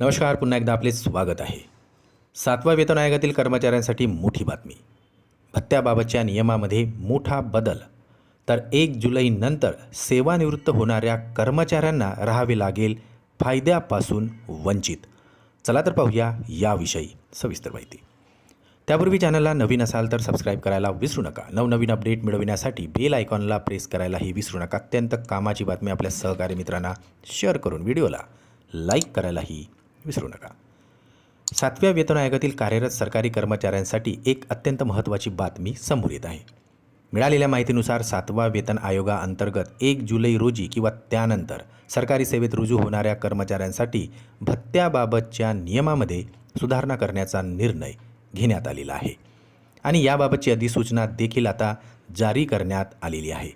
नमस्कार पुन्हा एकदा आपले स्वागत आहे. सातवा वेतन आयोगातील कर्मचाऱ्यांसाठी मोठी बातमी. भत्त्याबाबतच्या नियमामध्ये मोठा बदल. तर एक जुलैनंतर सेवानिवृत्त होणाऱ्या कर्मचाऱ्यांना राहावे लागेल फायद्यापासून वंचित. चला तर पाहूया याविषयी सविस्तर माहिती. त्यापूर्वी चॅनलला नवीन असाल तर सबस्क्राईब करायला विसरू नका. नवनवीन अपडेट मिळविण्यासाठी बेल आयकॉनला प्रेस करायलाही विसरू नका. अत्यंत कामाची बातमी आपल्या सहकारी मित्रांना शेअर करून व्हिडिओला लाईक करायलाही विसरू नका. सातव्या वेतन आयोगातील कार्यरत सरकारी कर्मचाऱ्यांसाठी एक अत्यंत महत्त्वाची बातमी समोर येत आहे. मिळालेल्या माहितीनुसार सातवा वेतन आयोगाअंतर्गत एक जुलै रोजी किंवा त्यानंतर सरकारी सेवेत रुजू होणाऱ्या कर्मचाऱ्यांसाठी भत्त्याबाबतच्या नियमामध्ये सुधारणा करण्याचा निर्णय घेण्यात आलेला आहे. आणि याबाबतची अधिसूचना देखील आता जारी करण्यात आलेली आहे.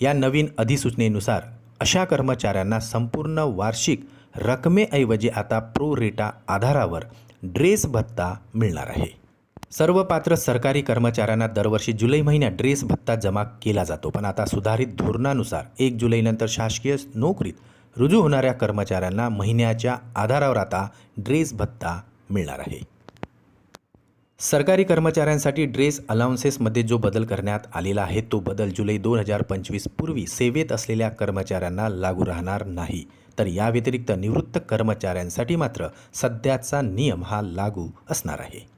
या नवीन अधिसूचनेनुसार अशा कर्मचाऱ्यांना संपूर्ण वार्षिक रकमेऐवजी आता प्रो रेटा आधारावर ड्रेस भत्ता मिळणार आहे. सर्व पात्र सरकारी कर्मचाऱ्यांना दरवर्षी जुलै महिन्यात ड्रेस भत्ता जमा केला जातो. पण आता सुधारित धोरणानुसार एक जुलैनंतर शासकीय नोकरीत रुजू होणाऱ्या कर्मचाऱ्यांना महिन्याच्या आधारावर आता ड्रेस भत्ता मिळणार आहे. सरकारी कर्मचाऱ्यांसाठी ड्रेस अलाउन्सेसमध्ये जो बदल करण्यात आलेला आहे तो बदल जुलै दोन हजार पंचवीस पूर्वी सेवेत असलेल्या कर्मचाऱ्यांना लागू राहणार नाही. तर या व्यतिरिक्त निवृत्त कर्मचाऱ्यांसाठी मात्र सध्याचा नियम हा लागू असणार आहे.